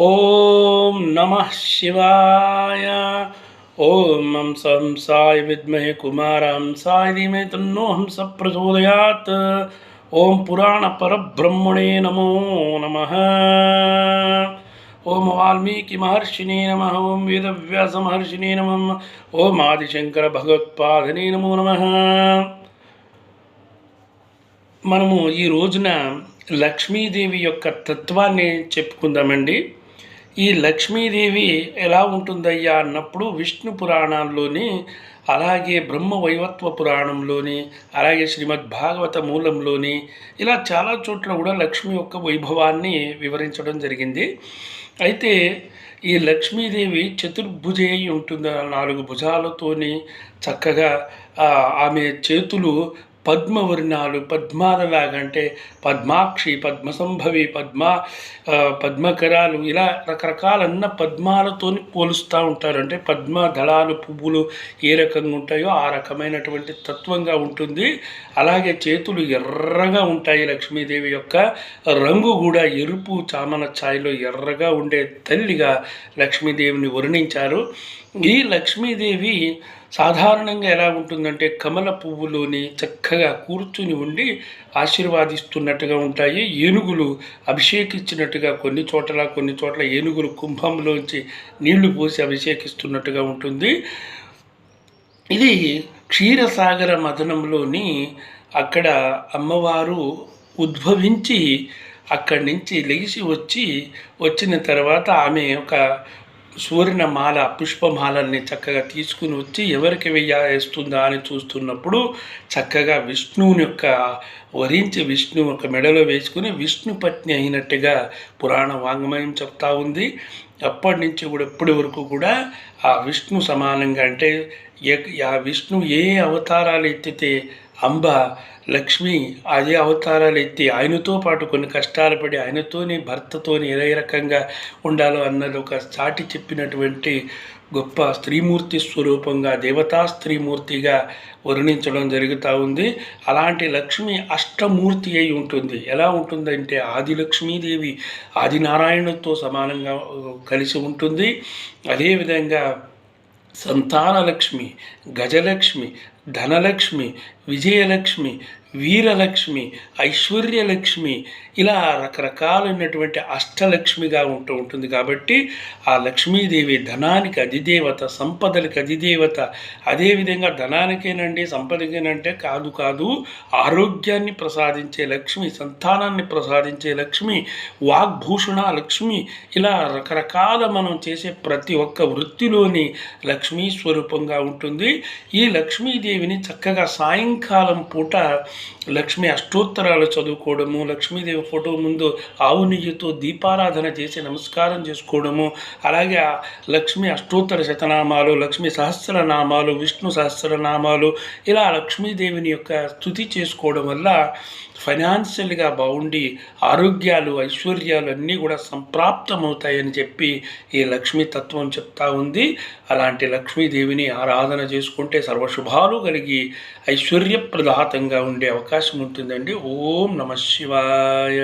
ఓం నమ శివాయ. ఓం హం సం విద్మహే కుమార హంసాయ ధీమే తన్నో హంస ప్రచోదయాత్. ఓం పురాణ పరబ్రహ్మణే నమో నమ. ఓం వాల్మీకి మహర్షినే నమ. ఓం వేదవ్యాస మహర్షినే నమ. ఓం ఆదిశంకర భగవత్పాదనే నమో నమ. మనము ఈ రోజున లక్ష్మీదేవి యొక్క తత్వాన్ని చెప్పుకుందామండి. ఈ లక్ష్మీదేవి ఎలా ఉంటుందయ్యా అన్నప్పుడు విష్ణు పురాణాల్లోని అలాగే బ్రహ్మ వైవత్వ పురాణంలోని అలాగే శ్రీమద్ భాగవత మూలంలోని ఇలా చాలా చోట్ల కూడా లక్ష్మి యొక్క వైభవాన్ని వివరించడం జరిగింది. అయితే ఈ లక్ష్మీదేవి చతుర్భుజే ఉంటుంది నాలుగు భుజాలతోని చక్కగా ఆమె చేతులు పద్మవర్ణాలు పద్మాలలాగంటే పద్మాక్షి పద్మసంభవి పద్మ పద్మకరాలు ఇలా రకరకాలన్న పద్మాలతో పోలుస్తూ ఉంటారు. అంటే పద్మ దళాలు పువ్వులు ఏ రకంగా ఉంటాయో ఆ రకమైనటువంటి తత్వంగా ఉంటుంది. అలాగే చేతులు ఎర్రగా ఉంటాయి లక్ష్మీదేవి యొక్క. రంగు కూడా ఎరుపు చామన ఛాయలో ఎర్రగా ఉండే తల్లిగా లక్ష్మీదేవిని వర్ణించారు. ఈ లక్ష్మీదేవి సాధారణంగా ఎలా ఉంటుందంటే కమల పువ్వులోని చక్కగా కూర్చుని ఉండి ఆశీర్వాదిస్తున్నట్టుగా ఉంటాయి. ఏనుగులు అభిషేకించినట్టుగా కొన్ని చోట్ల కొన్ని చోట్ల ఏనుగులు కుంభంలోంచి నీళ్ళు పోసి అభిషేకిస్తున్నట్టుగా ఉంటుంది. ఇది క్షీరసాగర మదనంలోని అక్కడ అమ్మవారు ఉద్భవించి అక్కడి నుంచి లెగిసి వచ్చి వచ్చిన తర్వాత ఆమె ఒక సూర్యనమాల మాల పుష్పమాలల్ని చక్కగా తీసుకుని వచ్చి ఎవరికి వెయ్య వేస్తుందా అని చూస్తున్నప్పుడు చక్కగా విష్ణువుని యొక్క వరించి విష్ణు ఒక మెడలో వేసుకుని విష్ణు పత్ని అయినట్టుగా పురాణ వాంగ్మయం చెప్తా ఉంది. అప్పటి నుంచి కూడా ఇప్పటి వరకు కూడా ఆ విష్ణు సమానంగా అంటే ఆ విష్ణు ఏ అవతారాలు ఎత్తితే అంబ లక్ష్మి అదే అవతారాలు ఎత్తి ఆయనతో పాటు కొన్ని కష్టాలు పడి ఆయనతోని భర్తతోని ఏ రకంగా ఉండాలో అన్నది ఒక చాటి చెప్పినటువంటి గొప్ప స్త్రీమూర్తి స్వరూపంగా దేవతా స్త్రీమూర్తిగా వర్ణించడం జరుగుతూ ఉంది. అలాంటి లక్ష్మి అష్టమూర్తి అయి ఉంటుంది. ఎలా ఉంటుందంటే ఆది లక్ష్మీదేవి ఆదినారాయణతో సమానంగా కలిసి ఉంటుంది. అదేవిధంగా సంతానలక్ష్మి గజలక్ష్మి ధనలక్ష్మి విజయలక్ష్మి వీరలక్ష్మి ఐశ్వర్యలక్ష్మి ఇలా రకరకాలైనటువంటి అష్టలక్ష్మిగా ఉంటూ ఉంటుంది కాబట్టి ఆ లక్ష్మీదేవి ధనానికి అధిదేవత సంపదలకు అధిదేవత. అదేవిధంగా ధనానికేనండి సంపదకేనంటే కాదు కాదు ఆరోగ్యాన్ని ప్రసాదించే లక్ష్మి సంతానాన్ని ప్రసాదించే లక్ష్మి వాగ్భూషణ లక్ష్మి. ఇలా రకరకాల మనం చేసే ప్రతి ఒక్క వృత్తిలోని లక్ష్మీ స్వరూపంగా ఉంటుంది. ఈ లక్ష్మీదేవిని చక్కగా సాయంకాలం పూట లక్ష్మి అష్టోత్తరాలు చదువుకోవడము లక్ష్మీదేవి ఫోటో ముందు ఆవు నెయ్యితో దీపారాధన చేసి నమస్కారం చేసుకోవడము అలాగే లక్ష్మి అష్టోత్తర శతనామాలు లక్ష్మి సహస్రనామాలు విష్ణు సహస్రనామాలు ఇలా లక్ష్మీదేవిని యొక్క స్థుతి చేసుకోవడం వల్ల ఫైనాన్షియల్గా బాగుండి ఆరోగ్యాలు ఐశ్వర్యాలు అన్నీ కూడా సంప్రాప్తమవుతాయని చెప్పి ఈ లక్ష్మీ తత్వం చెప్తా ఉంది. అలాంటి లక్ష్మీదేవిని ఆరాధన చేసుకుంటే సర్వశుభాలు కలిగి ఐశ్వర్యప్రదాతంగా ఉండే అవకాశం ఉంటుందండి. ఓం నమ శివాయ.